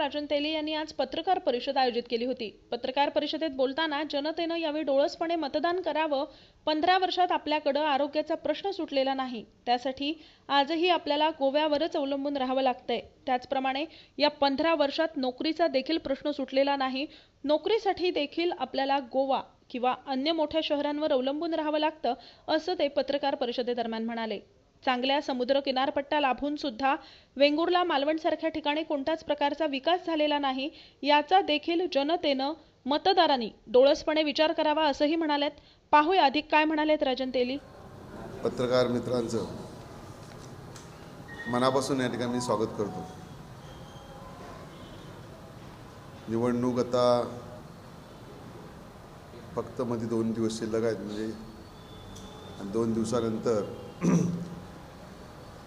राजन तेली यांनी आज पत्रकार परिषद आयोजित केली होती. पत्रकार परिषदेत बोलताना जनतेनं यावेळी डोळसपणे मतदान करावं पंधरा वर्षात आपल्याकडं आरोग्याचा प्रश्न सुटलेला नाही. त्यासाठी आजही आपल्याला गोव्यावरच अवलंबून राहावं लागतंय. त्याचप्रमाणे या पंधरा वर्षात नोकरीचा देखील प्रश्न सुटलेला नाही. नोकरीसाठी देखील आपल्याला गोवा किंवा अन्य मोठ्या शहरांवर अवलंबून राहावं लागतं असं ते पत्रकार परिषदेदरम्यान म्हणाले. चांगल्या समुद्र किनारपट्टा लाभून सुद्धा वेंगुर्ला मालवणसारख्या ठिकाणी कोणताच प्रकारचा विकास झालेला नाही याचा देखील जनतेनं मतदारांनी डोळसपणे विचार करावा असंही म्हणालेत. पाहूया अधिक काय म्हणालेत राजन तेली. पत्रकार मित्रांचं मनापासून या ठिकाणी मी स्वागत करतो. निवडणूक आता फक्त मध्ये दोन दिवस शिल्लक आहेत म्हणजे दोन दिवसानंतर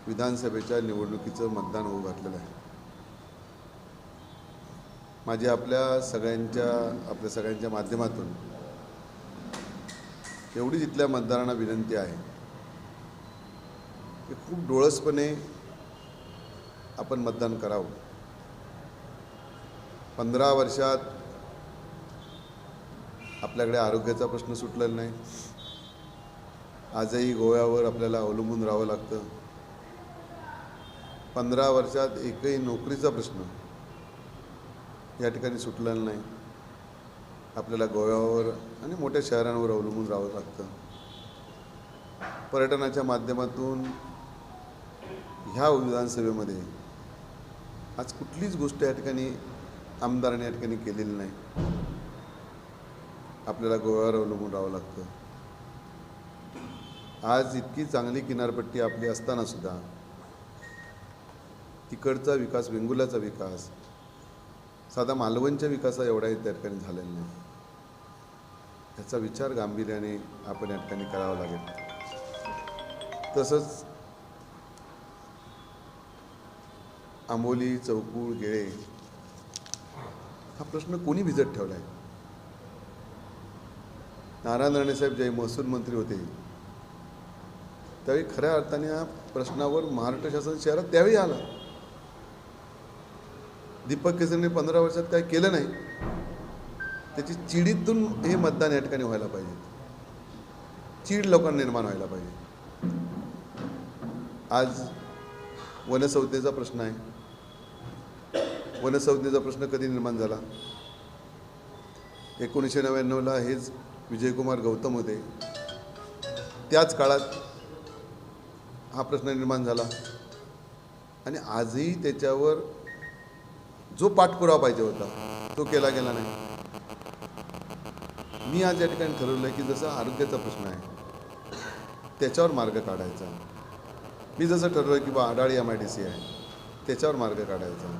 विधानसभेच्या निवडणुकीचं मतदान होऊ घातलेलं आहे. माझी आपल्या सगळ्यांच्या आपल्या सगळ्यांच्या माध्यमातून एवढीच इथल्या मतदारांना विनंती आहे की खूप डोळसपणे आपण मतदान करावं. पंधरा वर्षात आपल्याकडे आरोग्याचा प्रश्न सुटलेला नाही. आजही गोव्यावर आपल्याला अवलंबून राहावं लागतं. पंधरा वर्षात एकही नोकरीचा प्रश्न या ठिकाणी सुटलेला नाही. आपल्याला गोव्यावर आणि मोठ्या शहरांवर अवलंबून राहावं लागतं. पर्यटनाच्या माध्यमातून ह्या विधानसभेमध्ये आज कुठलीच गोष्ट या ठिकाणी आमदारांनी या ठिकाणी केलेली नाही. आपल्याला गोव्यावर अवलंबून राहावं लागतं. आज इतकी चांगली किनारपट्टी आपली असताना सुद्धा तिकडचा विकास वेंगुलाचा विकास साधा मालवणच्या विकासा एवढाही त्या ठिकाणी झालेला नाही. याचा विचार गांभीर्याने आपण या ठिकाणी करावा लागेल. तसंच आंबोली चौकूळ गेळे हा प्रश्न कोणी भिजत ठेवला आहे नारायण राणेसाहेब जे महसूल मंत्री होते त्यावेळी खऱ्या अर्थाने या प्रश्नावर महाराष्ट्र शासन शहरात त्यावेळी आला. दीपक केसरीने पंधरा वर्षात काय केलं नाही त्याची चिडीतून हे मतदान या ठिकाणी व्हायला पाहिजे. चीड लोकांना निर्माण व्हायला पाहिजे. आज वनसंज्ञेचा प्रश्न आहे. वनसंज्ञेचा प्रश्न कधी निर्माण झाला? एकोणीसशे नव्याण्णवला हेच विजयकुमार गौतम होते. त्याच काळात हा प्रश्न निर्माण झाला. आणि आजही त्याच्यावर जो पाठपुरावा पाहिजे होता तो केला गेला नाही. मी आज या ठिकाणी ठरवलं आहे की जसं आरोग्याचा प्रश्न आहे त्याच्यावर मार्ग काढायचा. मी जसं ठरवलं की बा Adali M I D C आहे त्याच्यावर मार्ग काढायचा.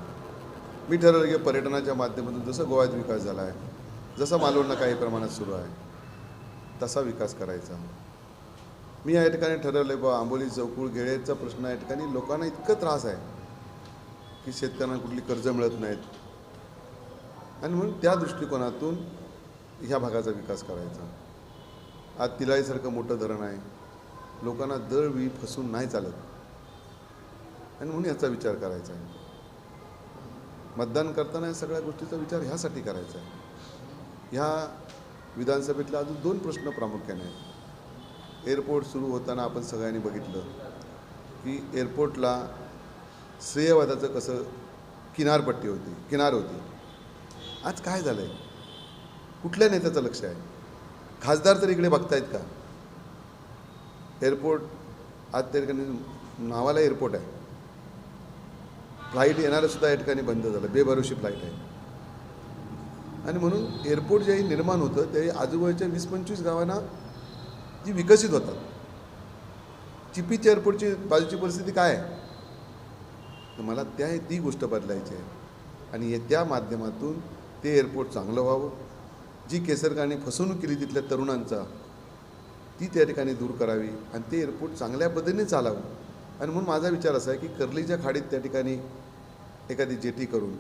मी ठरवलं की पर्यटनाच्या माध्यमातून जसं गोव्यात विकास झाला आहे जसं मालवणला काही प्रमाणात सुरू आहे तसा विकास करायचा. मी या ठिकाणी ठरवलं आहे बा आंबोली चौकुळ गेळेचा प्रश्न या ठिकाणी लोकांना इतकं त्रास आहे. की शेतकऱ्यांना कुठली कर्ज मिळत नाहीत. आणि म्हणून त्या दृष्टिकोनातून ह्या भागाचा विकास करायचा. आज तिलाईसारखं मोठं धरण आहे. लोकांना दळवी फसून नाही चालत. आणि म्हणून याचा विचार करायचा आहे. मतदान करताना या सगळ्या गोष्टीचा विचार ह्यासाठी करायचा आहे. ह्या विधानसभेतला अजून दोन प्रश्न प्रामुख्याने आहेत. एअरपोर्ट सुरू होताना आपण सगळ्यांनी बघितलं की एअरपोर्टला श्रेयवादाचं कसं किनारपट्टी होती किनार होती. आज काय झालं आहे कुठल्या नेत्याचं लक्ष आहे? खासदार तर इकडे बघतायत का? एअरपोर्ट आज त्या ठिकाणी नावाला एअरपोर्ट आहे. फ्लाईट येणारंसुद्धा या ठिकाणी बंद झालं बेभरोशी फ्लाईट आहे. आणि म्हणून एअरपोर्ट जेही निर्माण होतं त्याही आजूबाजूच्या वीस पंचवीस गावांना जी विकसित होतात. चिपीच्या एअरपोर्टची बाजूची परिस्थिती काय आहे? तर मला त्या ती गोष्ट बदलायची आहे. आणि त्या माध्यमातून ते एअरपोर्ट चांगलं व्हावं. जी केसरकाने फसवणूक केली तिथल्या तरुणांचा ती त्या ठिकाणी दूर करावी आणि ते एअरपोर्ट चांगल्या पद्धतीने चालावं. आणि म्हणून माझा विचार असा आहे की कर्लीच्या खाडीत त्या ठिकाणी एखादी जेटी करून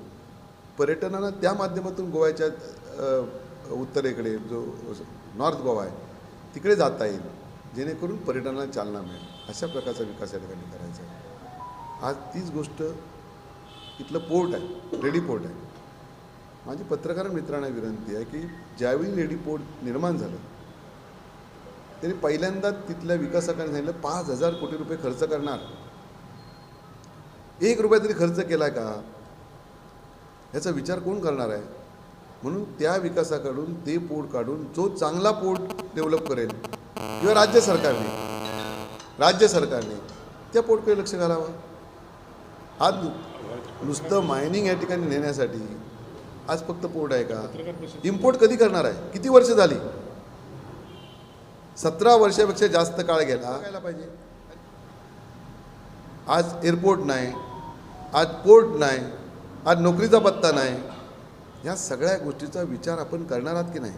पर्यटनाला त्या माध्यमातून गोव्याच्या उत्तरेकडे जो नॉर्थ गोवा आहे तिकडे जाता येईल. जेणेकरून पर्यटनाला चालना मिळेल. अशा प्रकारचा विकास या ठिकाणी करायचा आहे. आज तीच गोष्ट इथलं पोर्ट आहे रेडी पोर्ट आहे. माझी पत्रकार मित्रांना विनंती आहे की ज्यावेळी लेडी पोर्ट निर्माण झालं त्यांनी पहिल्यांदा तिथल्या विकासकांनी सांगितलं पाच हजार कोटी रुपये खर्च करणार. एक रुपया तरी खर्च केला का? याचा विचार कोण करणार आहे? म्हणून त्या विकासाकडून ते पोर्ट काढून जो चांगला पोर्ट डेव्हलप करेल किंवा राज्य सरकारने राज्य सरकारने त्या पोर्टकडे लक्ष घालावं. आज नुसतं मायनिंग या ठिकाणी नेण्यासाठी आज फक्त पोर्ट आहे का? इम्पोर्ट कधी करणार आहे? किती वर्ष झाली? सतरा वर्षापेक्षा जास्त काळ गेला. पाहिजे. आज एअरपोर्ट नाही आज पोर्ट नाही आज नोकरीचा पत्ता नाही. या सगळ्या गोष्टीचा विचार आपण करणार आहात की नाही?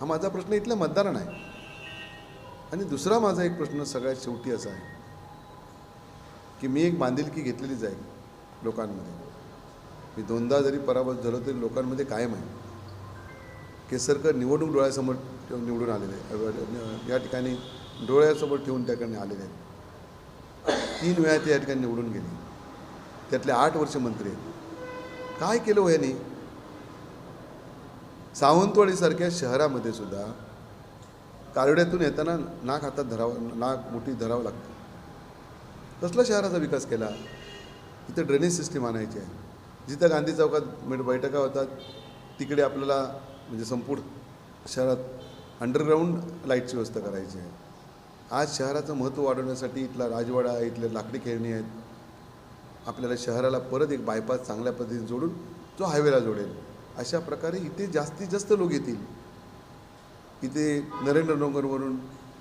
हा माझा प्रश्न इथल्या मतदारांना आहे. आणि दुसरा माझा एक प्रश्न सगळ्यात शेवटी असा आहे. की मी एक बांधिलकी घेतलेलीच आहे लोकांमध्ये. मी दोनदा जरी पराभूत झालो तरी लोकांमध्ये कायम आहे. केसरकर निवडणूक डोळ्यासमोर ठेवून निवडून आलेले आहे या ठिकाणी डोळ्यासमोर ठेवून त्याकडे ठिकाणी आलेले आहेत. तीन वेळा ते या ठिकाणी निवडून गेले. त्यातले आठ वर्ष मंत्री आहेत. काय केलं हो सावंतवाडीसारख्या शहरामध्ये सुद्धा कारड्यातून येताना नाक हातात धरावं नाक मोठी धरावं लागतं. कसला शहराचा विकास केला? इथं ड्रेनेज सिस्टीम आणायची आहे. जिथं गांधी चौकात मिड बैठका होतात तिकडे आपल्याला म्हणजे संपूर्ण शहरात अंडरग्राऊंड लाईटची व्यवस्था करायची आहे. आज शहराचं महत्त्व वाढवण्यासाठी इथला राजवाडा आहे इथले लाकडी खेळणी आहेत. आपल्याला शहराला परत एक बायपास चांगल्या पद्धतीने जोडून जो हायवेला जोडेल. अशा प्रकारे इथे जास्तीत जास्त लोक येतील. इथे नरेंद्र नगरवरून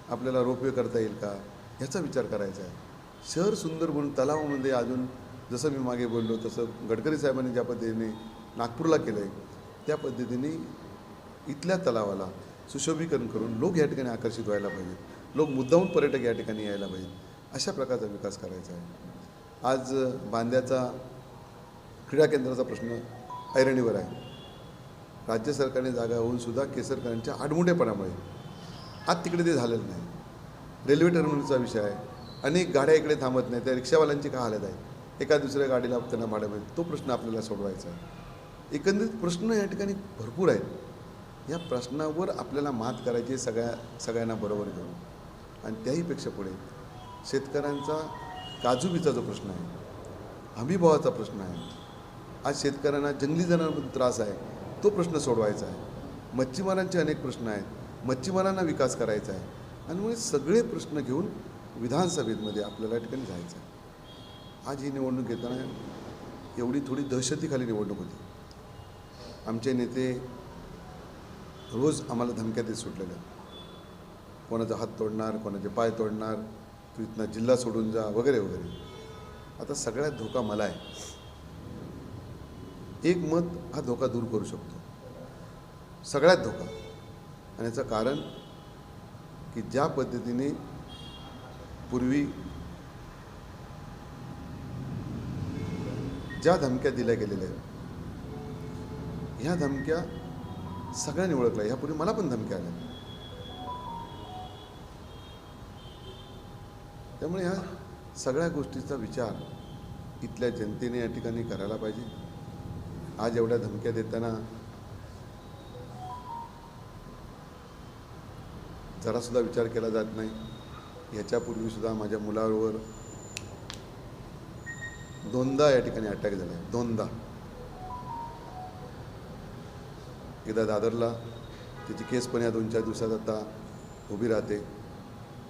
आपल्याला रोपवे करता येईल का? ह्याचा विचार करायचा आहे. शहर सुंदर म्हणून तलावामध्ये अजून जसं मी मागे बोललो तसं गडकरी साहेबांनी ज्या पद्धतीने नागपूरला केलं आहे त्या पद्धतीने इथल्या तलावाला सुशोभीकरण करून लोक या ठिकाणी आकर्षित व्हायला पाहिजे. लोक मुद्दाहून पर्यटक या ठिकाणी यायला पाहिजे. अशा प्रकारचा विकास करायचा आहे. आज बांद्याचा क्रीडा केंद्राचा प्रश्न ऐरणीवर आहे. राज्य सरकारने जागा होऊन सुद्धा केसरकरांच्या आडमुठेपणामुळे आज तिकडे ते झालेलं नाही. रेल्वे टर्मिनलचा विषय आहे. अनेक गाड्या इकडे थांबत नाही त्या रिक्षावाल्यांची का हालत आहे? एका दुसऱ्या गाडीला त्यांना भाडं मिळेल तो प्रश्न आपल्याला सोडवायचा आहे. एकंदरीत प्रश्न या ठिकाणी भरपूर आहेत. या प्रश्नावर आपल्याला मात करायची सगळ्या सगळ्यांना बरोबर घेऊन. आणि त्याहीपेक्षा पुढे शेतकऱ्यांचा काजूबीचा जो प्रश्न आहे हमीभावाचा प्रश्न आहे आज शेतकऱ्यांना जंगली जनावरांबद्दल त्रास आहे तो प्रश्न सोडवायचा आहे. मच्छीमारांचे अनेक प्रश्न आहेत. मच्छीमारांना विकास करायचा आहे. आणि मग सगळे प्रश्न घेऊन विधानसभेमध्ये आपल्याला या ठिकाणी जायचं आहे. आज ही निवडणूक घेताना एवढी थोडी दहशतीखाली निवडणूक होती. आमचे नेते रोज आम्हाला धमक्या देत सुटलेल्या कोणाचा हात तोडणार कोणाचे पाय तोडणार तू इथनं जिल्हा सोडून जा वगैरे वगैरे. आता सगळ्यात धोका मला आहे. एक मत हा धोका दूर करू शकतो. सगळ्यात धोका. आणि याचं कारण की ज्या पद्धतीने पूर्वी ज्या धमक्या दिल्या गेलेल्या आहेत ह्या धमक्या सगळ्यांनी ओळखल्या. ह्यापूर्वी मला पण धमक्या आल्या. त्यामुळे ह्या सगळ्या गोष्टीचा विचार इथल्या जनतेने या ठिकाणी करायला पाहिजे. आज एवढ्या धमक्या देताना जरासुद्धा विचार केला जात नाही. ह्याच्यापूर्वीसुद्धा माझ्या मुलावर दोनदा या ठिकाणी अटॅक झाला. आहे दोनदा. एकदा दादरला त्याची केस पण या दोन चार दिवसात आता उभी राहते.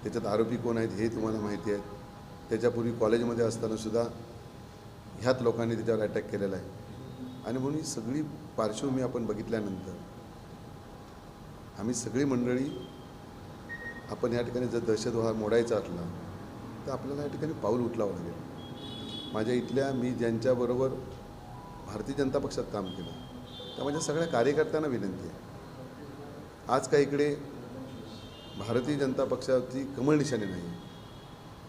त्याच्यात आरोपी कोण आहेत हे तुम्हाला माहिती आहे. त्याच्यापूर्वी कॉलेजमध्ये असतानासुद्धा ह्याच लोकांनी त्याच्यावर अटॅक केलेला आहे. आणि म्हणून ही सगळी पार्श्वभूमी आपण बघितल्यानंतर आम्ही सगळी मंडळी आपण या ठिकाणी जर दहशतवाद मोडायचा असला तर आपल्याला या ठिकाणी पाऊल उठलावं लागेल. माझ्या इथल्या मी ज्यांच्याबरोबर भारतीय जनता पक्षात काम केलं त्या माझ्या सगळ्या कार्यकर्त्यांना विनंती आहे. आज काय इकडे भारतीय जनता पक्षाची कमळ निशाणी नाही.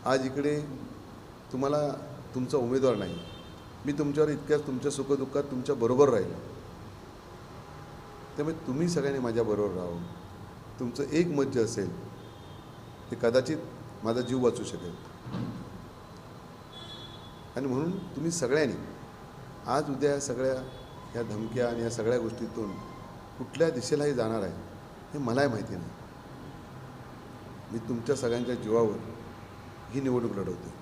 आज इकडे तुम्हाला तुमचा उमेदवार नाही. मी तुमच्यावर इतक्याच तुमच्या सुखदुःखात तुमच्याबरोबर राहिलो. त्यामुळे तुम्ही सगळ्यांनी माझ्याबरोबर राहून तुमचं एक मत जे असेल ते कदाचित माझा जीव वाचू शकेल. आणि म्हणून तुम्ही सगळ्यांनी आज उद्या या सगळ्या ह्या धमक्या आणि या सगळ्या गोष्टीतून कुठल्या दिशेलाही जाणार आहे हे मलाही माहिती नाही. मी तुमच्या सगळ्यांच्या जीवावर ही निवडणूक लढवते.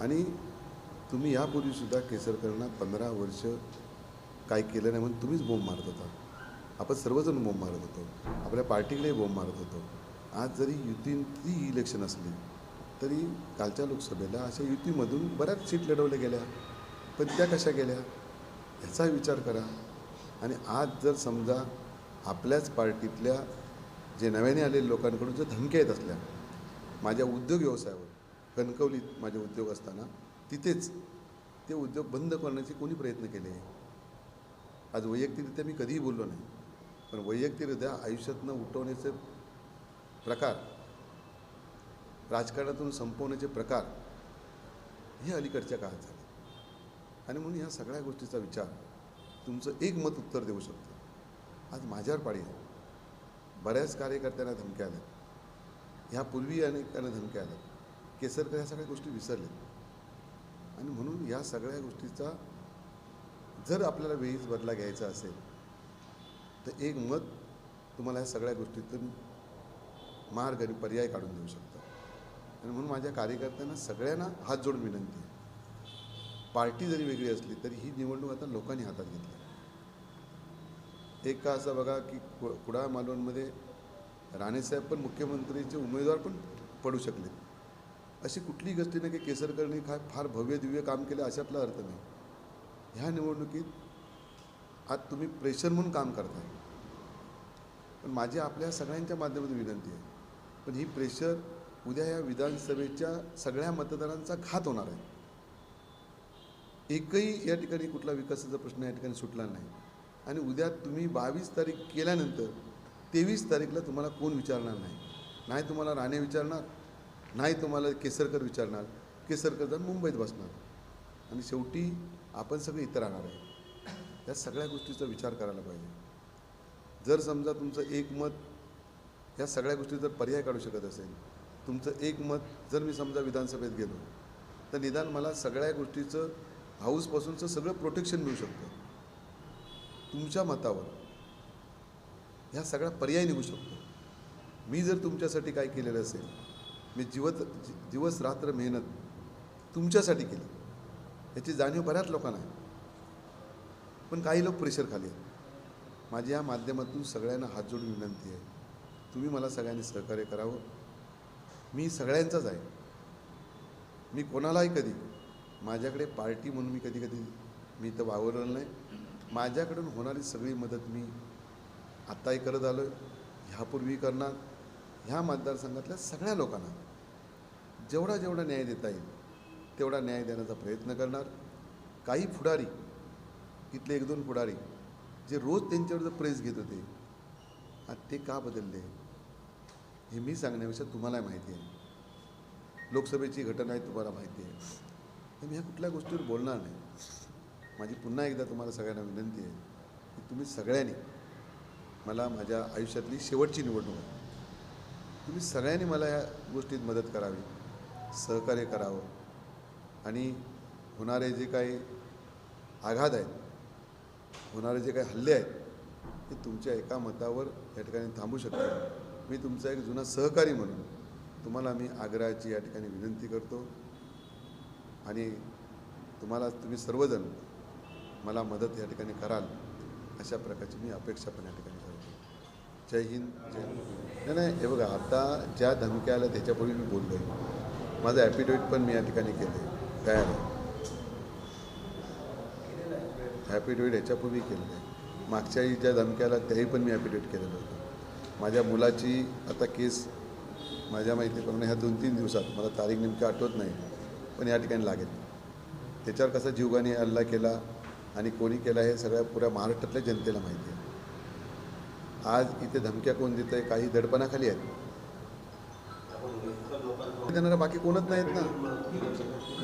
आणि तुम्ही यापूर्वीसुद्धा केसरकरांना पंधरा वर्ष काय केलं नाही म्हणून तुम्हीच बोंब मारत होता. आपण सर्वजण बोंब मारत होतो. आपल्या पार्टीकडेही बोंब मारत होतो. आज जरी युतींची इलेक्शन असली तरी कालच्या लोकसभेला अशा युतीमधून बऱ्याच सीट लढवल्या गेल्या. पण त्या कशा गेल्या? ह्याचा विचार करा. आणि आज जर समजा आपल्याच पार्टीतल्या जे नव्याने आलेल्या लोकांकडून जर धमक्या येत असल्या माझ्या उद्योग व्यवसायावर कणकवलीत माझे उद्योग असताना तिथेच ते उद्योग बंद करण्याचे कोणी प्रयत्न केले? आज वैयक्तिकरित्या मी कधीही बोललो नाही पण वैयक्तिकरित्या आयुष्यातनं उठवण्याचं प्रकार. राजकारणातून संपवण्याचे प्रकार हे अलीकडच्या काळात झाले. आणि म्हणून या सगळ्या गोष्टीचा विचार तुमचं एक मत उत्तर देऊ शकतं. आज माझ्यावर पाळी आहे. बऱ्याच कार्यकर्त्यांना धमक्या आल्या. ह्यापूर्वी अनेकांना धमक्या आल्या. केसरकर ह्या सगळ्या गोष्टी विसरल्या आणि म्हणून या सगळ्या गोष्टीचा जर आपल्याला वेळीच बदला घ्यायचा असेल तर एक मत तुम्हाला ह्या सगळ्या गोष्टीतून मार्ग आणि पर्याय काढून देऊ शकतात आणि म्हणून माझ्या कार्यकर्त्यांना सगळ्यांना हात जोडून विनंती आहे. पार्टी जरी वेगळी असली तरी ही निवडणूक आता लोकांनी हातात घेतली एक का असं बघा की कु कुडाळ मालवणमध्ये राणेसाहेब पण मुख्यमंत्रीचे उमेदवार पण पडू शकले. अशी कुठलीही गोष्टी नाही की केसरकरणी काय फार भव्य दिव्य काम केलं अशातला अर्थ नाही. ह्या निवडणुकीत आज तुम्ही प्रेशर म्हणून काम करताय. पण माझी आपल्या सगळ्यांच्या माध्यमातून विनंती आहे. पण ही प्रेशर उद्या या विधानसभेच्या सगळ्या मतदारांचा घात होणार आहे. एकही या ठिकाणी कुठला विकासाचा प्रश्न या ठिकाणी सुटला नाही. आणि उद्या तुम्ही बावीस तारीख केल्यानंतर तेवीस तारीखला तुम्हाला कोण विचारणार नाही? नाही तुम्हाला राणे विचारणार नाही तुम्हाला केसरकर विचारणार केसरकर जाऊन मुंबईत बसणार. आणि शेवटी आपण सगळे इथं राहणार आहे. या सगळ्या गोष्टीचा विचार करायला पाहिजे. जर समजा तुमचं एक मत या सगळ्या गोष्टी जर पर्याय काढू शकत असेल तुमचं एक मत जर मी समजा विधानसभेत गेलो तर निदान मला सगळ्या गोष्टीचं हाऊसपासूनचं सगळं प्रोटेक्शन मिळू शकतं. तुमच्या मतावर. ह्या सगळ्या पर्याय निघू शकतो. मी जर तुमच्यासाठी काय केलेलं असेल मी जीवत दिवस रात्र मेहनत तुमच्यासाठी केली. याची जाणीव बऱ्याच लोकांना आहे. पण काही लोक प्रेशर खाली आहेत. माझी या माध्यमातून सगळ्यांना हात जोडून विनंती आहे. तुम्ही मला सगळ्यांनी सहकार्य करावं. मी सगळ्यांचाच आहे. मी कोणालाही कधी माझ्याकडे पार्टी म्हणून मी कधी कधी मी तर वावरलं नाही. माझ्याकडून होणारी सगळी मदत मी आत्ताही करत आलो आहे ह्यापूर्वी करणार. ह्या मतदारसंघातल्या सगळ्या लोकांना जेवढा जेवढा न्याय देता येईल तेवढा न्याय देण्याचा प्रयत्न करणार. काही पुढारी इथले एक दोन पुढारी जे रोज त्यांच्यावर जर प्रेस घेत होते आज ते का बदलले? हे मी सांगण्यापेक्षा तुम्हाला माहिती आहे. लोकसभेची घटना आहे तुम्हाला माहिती आहे. तर मी ह्या कुठल्या गोष्टीवर बोलणार नाही. माझी पुन्हा एकदा तुम्हाला सगळ्यांना विनंती आहे की तुम्ही सगळ्यांनी मला माझ्या आयुष्यातली शेवटची निवडणूक आहे. तुम्ही सगळ्यांनी मला या गोष्टीत मदत करावी सहकार्य करावं आणि होणारे जे काही आघात आहेत होणारे जे काही हल्ले आहेत ते तुमच्या एका मतावर या ठिकाणी थांबू शकतात मी तुमचा एक जुना सहकारी म्हणून तुम्हाला मी आग्रहाची या ठिकाणी विनंती करतो. आणि तुम्हाला तुम्ही सर्वजण मला मदत या ठिकाणी कराल अशा प्रकारची मी अपेक्षा पण या ठिकाणी करतो. जय हिंद जय नाही नाही हे बघा आता ज्या धमक्या आल्या त्याच्यापूर्वी मी बोललो आहे माझं ॲफिडेविट पण मी या ठिकाणी केलं आहे तयार आहे ॲफिडेविट ह्याच्यापूर्वी केलेलं आहे. मागच्याही ज्या धमक्या आल्या त्याही पण मी ॲफिडेविट केलेलं होतं. माझ्या मुलाची आता केस माझ्या माहितीप्रमाणे ह्या दोन तीन दिवसात मला तारीख नेमकी आठवत नाही पण या ठिकाणी लागेल. त्याच्यावर कसा जीवगाने हल्ला केला आणि कोणी केला हे सगळ्या पुऱ्या महाराष्ट्रातल्या जनतेला माहिती आहे. आज इथे धमक्या कोण देत आहे काही दडपणाखाली आहेत. देणारा बाकी कोणच नाहीत ना.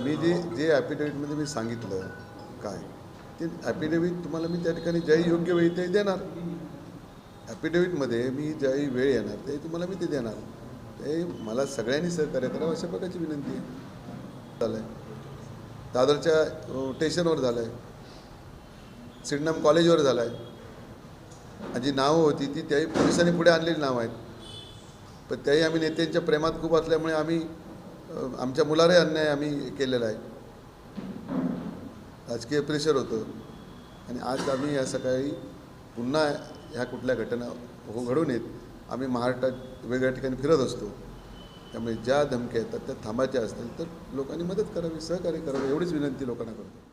मी जे जे ॲफिडेव्हिटमध्ये मी सांगितलं काय ते ॲफिडेव्हिट तुम्हाला मी त्या ठिकाणी ज्याही योग्य वेळी ते देणार. ॲफिडेविटमध्ये मी ज्याही वेळ येणार ते तुम्हाला मी ते देणार. ते मला सगळ्यांनी सहकार्य करावं अशा प्रकारची विनंती आहे. झालं आहे दादरच्या स्टेशनवर झालं आहे सिडनम कॉलेजवर झाला आहे जी नावं होती ती त्याही पोलिसांनी पुढे आणलेली नावं आहेत. पण त्याही आम्ही नेत्यांच्या प्रेमात खूप असल्यामुळे आम्ही आमच्या मुलालाही अन्याय आम्ही केलेला आहे. राजकीय प्रेशर होतं. आणि आज आम्ही या सकाळी पुन्हा ह्या कुठल्या घटना हो घडून येत आम्ही महाराष्ट्रात वेगळ्या ठिकाणी फिरत असतो. त्यामुळे ज्या धमक्या येतात त्या थांबायच्या असतील तर लोकांनी मदत करावी सहकार्य करावं एवढीच विनंती लोकांना करतो.